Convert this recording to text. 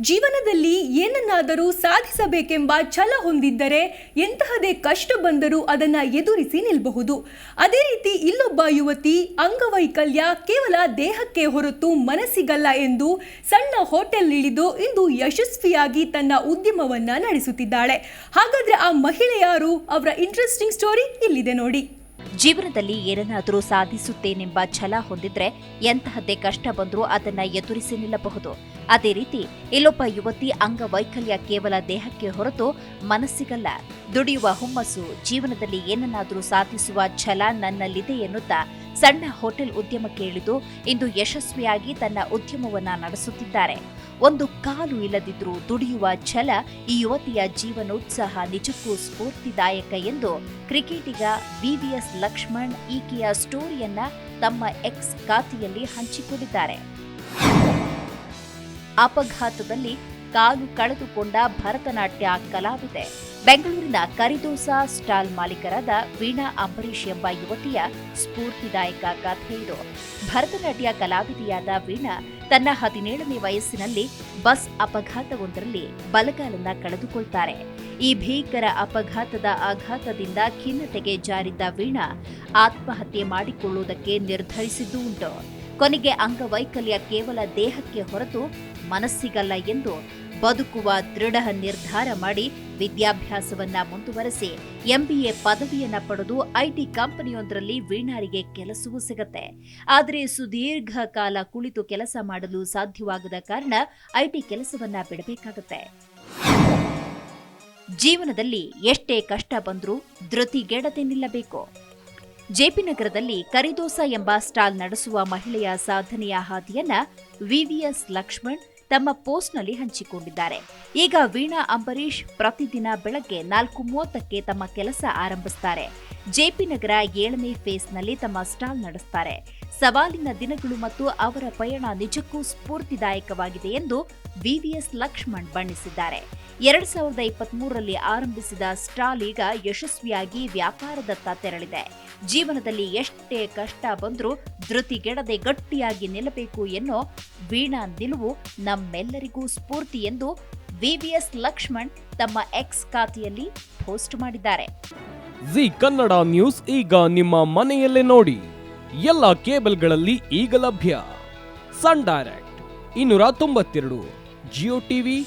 ಜೀವನದಲ್ಲಿ ಏನನ್ನಾದರೂ ಸಾಧಿಸಬೇಕೆಂಬ ಛಲ ಹೊಂದಿದ್ದರೆ ಎಂತಹದೇ ಕಷ್ಟ ಬಂದರೂ ಅದನ್ನು ಎದುರಿಸಿ ನಿಲ್ಲಬಹುದು ಅದೇ ರೀತಿ ಇಲ್ಲೊಬ್ಬ ಯುವತಿ ಅಂಗವೈಕಲ್ಯ ಕೇವಲ ದೇಹಕ್ಕೆ ಹೊರತು ಮನಸ್ಸಿಗಲ್ಲ ಎಂದು ಸಣ್ಣ ಹೋಟೆಲ್ ಇಳಿದು ಇಂದು ಯಶಸ್ವಿಯಾಗಿ ತನ್ನ ಉದ್ಯಮವನ್ನು ನಡೆಸುತ್ತಿದ್ದಾಳೆ. ಹಾಗಾದರೆ ಆ ಮಹಿಳೆ ಯಾರು? ಅವರ ಇಂಟ್ರೆಸ್ಟಿಂಗ್ ಸ್ಟೋರಿ ಇಲ್ಲಿದೆ ನೋಡಿ. ಜೀವನದಲ್ಲಿ ಏನನ್ನಾದರೂ ಸಾಧಿಸುತ್ತೇನೆಂಬ ಛಲ ಹೊಂದಿದ್ರೆ ಎಂತಹದ್ದೇ ಕಷ್ಟ ಬಂದರೂ ಅದನ್ನ ಎದುರಿಸಿ ನಿಲ್ಲಬಹುದು. ಅದೇ ರೀತಿ ಇಲ್ಲೊಬ್ಬ ಯುವತಿ ಅಂಗವೈಕಲ್ಯ ಕೇವಲ ದೇಹಕ್ಕೆ ಹೊರತು ಮನಸ್ಸಿಗಲ್ಲ. ದುಡಿಯುವ ಹುಮ್ಮಸ್ಸು ಜೀವನದಲ್ಲಿ ಏನನ್ನಾದರೂ ಸಾಧಿಸುವ ಛಲ ನನ್ನಲ್ಲಿದೆ ಎನ್ನುತ್ತಾ ಸಣ್ಣ ಹೋಟೆಲ್ ಉದ್ಯಮಕ್ಕೆ ಇಳಿದು ಇಂದು ಯಶಸ್ವಿಯಾಗಿ ತನ್ನ ಉದ್ಯಮವನ್ನ ನಡೆಸುತ್ತಿದ್ದಾರೆ. ಒಂದು ಕಾಲು ಇಲ್ಲದಿದ್ರೂ ದುಡಿಯುವ ಛಲ ಈ ಯುವತಿಯ ಜೀವನೋತ್ಸಾಹ ನಿಜಕ್ಕೂ ಸ್ಫೂರ್ತಿದಾಯಕ ಎಂದು ಕ್ರಿಕೆಟಿಗ ವಿವಿಎಸ್ ಲಕ್ಷ್ಮಣ್ ಈಕೆಯ ಸ್ಟೋರಿಯನ್ನ ತಮ್ಮ ಎಕ್ಸ್ ಖಾತೆಯಲ್ಲಿ ಹಂಚಿಕೊಂಡಿದ್ದಾರೆ. ಅಪಘಾತದಲ್ಲಿ ಕಾಲು ಕಳೆದುಕೊಂಡ ಭರತನಾಟ್ಯ ಕಲಾವಿದೆ. ಬೆಂಗಳೂರಿನ ಕರಿದೋಸಾ ಸ್ಟಾಲ್ ಮಾಲೀಕರಾದ ವೀಣಾ ಅಂಬರೀಶ್ ಎಂಬ ಯುವತಿಯ ಸ್ಫೂರ್ತಿದಾಯಕ ಕಥೆ ಇದು. ಭರತನಾಟ್ಯ ಕಲಾವಿದೆಯಾದ ವೀಣಾ ತನ್ನ ಹದಿನೇಳನೇ ವಯಸ್ಸಿನಲ್ಲಿ ಬಸ್ ಅಪಘಾತವೊಂದರಲ್ಲಿ ಬಲಗಾಲನ್ನ ಕಳೆದುಕೊಳ್ತಾರೆ. ಈ ಭೀಕರ ಅಪಘಾತದ ಆಘಾತದಿಂದ ಖಿನ್ನತೆಗೆ ಜಾರಿದ್ದ ವೀಣಾ ಆತ್ಮಹತ್ಯೆ ಮಾಡಿಕೊಳ್ಳುವುದಕ್ಕೆ ನಿರ್ಧರಿಸಿದ್ದೂ ಉಂಟು. ಕೊನೆಗೆ ಅಂಗವೈಕಲ್ಯ ಕೇವಲ ದೇಹಕ್ಕೆ ಹೊರತು ಮನಸ್ಸಿಗಲ್ಲ ಎಂದು ಬದುಕುವ ದೃಢ ನಿರ್ಧಾರ ಮಾಡಿ ವಿದ್ಯಾಭ್ಯಾಸವನ್ನ ಮುಂದುವರೆಸಿ ಎಂಬಿಎ ಪದವಿಯನ್ನ ಪಡೆದು ಐಟಿ ಕಂಪನಿಯೊಂದರಲ್ಲಿ ವೀಣಾರಿಗೆ ಕೆಲಸವೂ ಸಿಗತ್ತೆ. ಆದರೆ ಸುದೀರ್ಘ ಕಾಲ ಕುಳಿತು ಕೆಲಸ ಮಾಡಲು ಸಾಧ್ಯವಾಗದ ಕಾರಣ ಐಟಿ ಕೆಲಸವನ್ನ ಬಿಡಬೇಕಾಗತ್ತೆ. ಜೀವನದಲ್ಲಿ ಎಷ್ಟೇ ಕಷ್ಟ ಬಂದರೂ ಧೃತಿಗೆಡದೆ ನಿಲ್ಲಬೇಕು. ಜೆಪಿ ನಗರದಲ್ಲಿ ಕರಿದೋಸ ಎಂಬ ಸ್ಟಾಲ್ ನಡೆಸುವ ಮಹಿಳೆಯ ಸಾಧನೆಯ ಹಾದಿಯನ್ನ ವಿವಿಎಸ್ ಲಕ್ಷ್ಮಣ್ ತಮ್ಮ ಪೋಸ್ಟ್ನಲ್ಲಿ ಹಂಚಿಕೊಂಡಿದ್ದಾರೆ. ಈಗ ವೀಣಾ ಅಂಬರೀಶ್ ಪ್ರತಿದಿನ ಬೆಳಗ್ಗೆ ನಾಲ್ಕು ಮೂವತ್ತಕ್ಕೆ ತಮ್ಮ ಕೆಲಸ ಆರಂಭಿಸ್ತಾರೆ. ಜೆಪಿ ನಗರ ಏಳನೇ ಫೇಸ್ನಲ್ಲಿ ತಮ್ಮ ಸ್ಟಾಲ್ ನಡೆಸ್ತಾರೆ. ಸವಾಲಿನ ದಿನಗಳು ಮತ್ತು ಅವರ ಪಯಣ ನಿಜಕ್ಕೂ ಸ್ಫೂರ್ತಿದಾಯಕವಾಗಿದೆ ಎಂದು ವಿವಿಎಸ್ ಲಕ್ಷ್ಮಣ್ ಬಣ್ಣಿಸಿದ್ದಾರೆ. ಎರಡ್ ಸಾವಿರದ ಇಪ್ಪತ್ಮೂರರಲ್ಲಿ ಆರಂಭಿಸಿದ ಸ್ಟಾಲ್ ಈಗ ಯಶಸ್ವಿಯಾಗಿ ವ್ಯಾಪಾರದತ್ತ ತೆರಳಿದೆ. ಜೀವನದಲ್ಲಿ ಎಷ್ಟೇ ಕಷ್ಟ ಬಂದರೂ ಧೃತಿಗೆಡದೆ ಗಟ್ಟಿಯಾಗಿ ನಿಲ್ಲಬೇಕು ಎನ್ನೋ ವೀಣಾ ನಿಲುವು ನಮ್ಮೆಲ್ಲರಿಗೂ ಸ್ಫೂರ್ತಿ ಎಂದು ವಿವಿಎಸ್ ಲಕ್ಷ್ಮಣ್ ತಮ್ಮ ಎಕ್ಸ್ ಖಾತೆಯಲ್ಲಿ ಪೋಸ್ಟ್ ಮಾಡಿದ್ದಾರೆ. ಜಿ ಕನ್ನಡ ನ್ಯೂಸ್ ಈಗ ನಿಮ್ಮ ಮನೆಯಲ್ಲೇ ನೋಡಿ. ಎಲ್ಲ ಕೇಬಲ್ಗಳಲ್ಲಿ ಈಗ ಲಭ್ಯ. ಸನ್ ಡೈರೆಕ್ಟ್ ಇನ್ನೂರ ತೊಂಬತ್ತೆರಡು, ಜಿಯೋ ಟಿವಿ